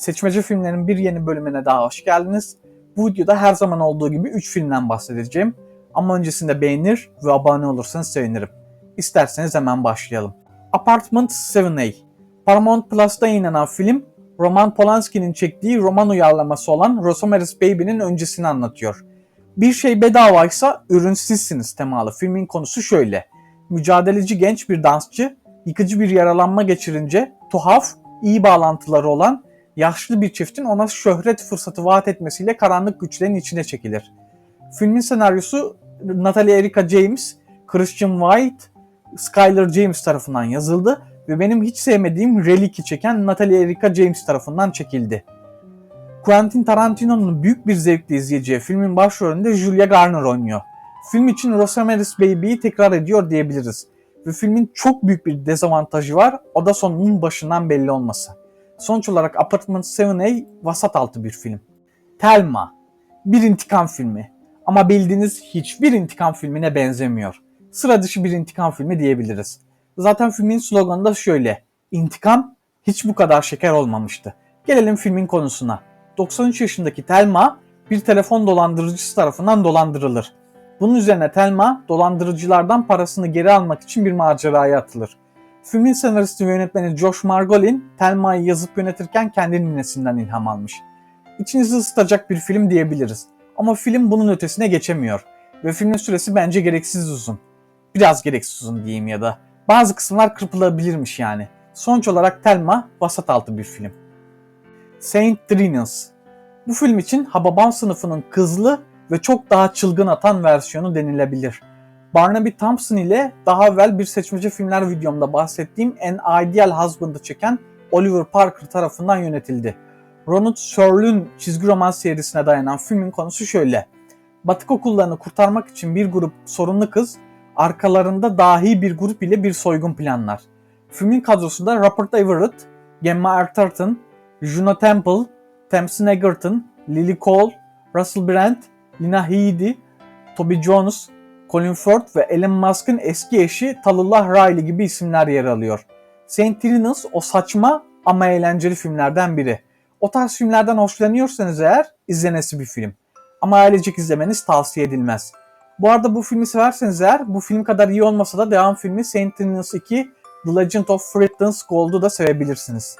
Seçmece filmlerin bir yeni bölümüne daha hoş geldiniz. Bu videoda her zaman olduğu gibi 3 filmden bahsedeceğim. Ama öncesinde beğenir ve abone olursanız sevinirim. İsterseniz hemen başlayalım. Apartment 7A Paramount Plus'ta yayınlanan film, Roman Polanski'nin çektiği roman uyarlaması olan Rosemary's Baby'nin öncesini anlatıyor. Bir şey bedavaysa ürün temalı filmin konusu şöyle. Mücadeleci genç bir dansçı yıkıcı bir yaralanma geçirince tuhaf, iyi bağlantıları olan yaşlı bir çiftin ona şöhret fırsatı vaat etmesiyle karanlık güçlerin içine çekilir. Filmin senaryosu Natalie Erica James, Christian White, Skylar James tarafından yazıldı ve benim hiç sevmediğim Relic'i çeken Natalie Erica James tarafından çekildi. Quentin Tarantino'nun büyük bir zevkle izleyeceği filmin başrolünde Julia Garner oynuyor. Film için Rosemary's Baby'yi tekrar ediyor diyebiliriz. Ve filmin çok büyük bir dezavantajı var, o da sonunun başından belli olması. Sonuç olarak Apartment 7A vasat altı bir film. Thelma, bir intikam filmi. Ama bildiğiniz hiçbir intikam filmine benzemiyor. Sıra dışı bir intikam filmi diyebiliriz. Zaten filmin sloganı da şöyle. İntikam hiç bu kadar şeker olmamıştı. Gelelim filmin konusuna. 93 yaşındaki Thelma bir telefon dolandırıcısı tarafından dolandırılır. Bunun üzerine Thelma dolandırıcılardan parasını geri almak için bir maceraya atılır. Filmin senaristi ve yönetmeni Josh Margolin, Thelma'yı yazıp yönetirken kendi ninesinden ilham almış. İçinizi ısıtacak bir film diyebiliriz. Ama film bunun ötesine geçemiyor. Ve filmin süresi bence gereksiz uzun. Biraz gereksiz uzun diyeyim ya da. Bazı kısımlar kırpılabilirmiş yani. Sonuç olarak Thelma vasat altı bir film. Saint Drinus. Bu film için Hababam sınıfının kızlı ve çok daha çılgın atan versiyonu denilebilir. Barnaby Thompson ile daha evvel bir seçmece filmler videomda bahsettiğim An Ideal Husband'ı çeken Oliver Parker tarafından yönetildi. Ronald Searle'ün çizgi roman serisine dayanan filmin konusu şöyle. Batık okullarını kurtarmak için bir grup sorunlu kız arkalarında dahi bir grup ile bir soygun planlar. Filmin kadrosunda Rupert Everett, Gemma Arterton, Juno Temple, Tamsin Egerton, Lily Cole, Russell Brand, Lina Headey, Toby Jones, Colin Firth ve Elon Musk'ın eski eşi Talullah Riley gibi isimler yer alıyor. Saint Trinus o saçma ama eğlenceli filmlerden biri. O tarz filmlerden hoşlanıyorsanız eğer izlenesi bir film. Ama ailecek izlemeniz tavsiye edilmez. Bu arada bu filmi severseniz eğer bu film kadar iyi olmasa da devam filmi Saint Trinus 2 The Legend of Fritz Gold'u da sevebilirsiniz.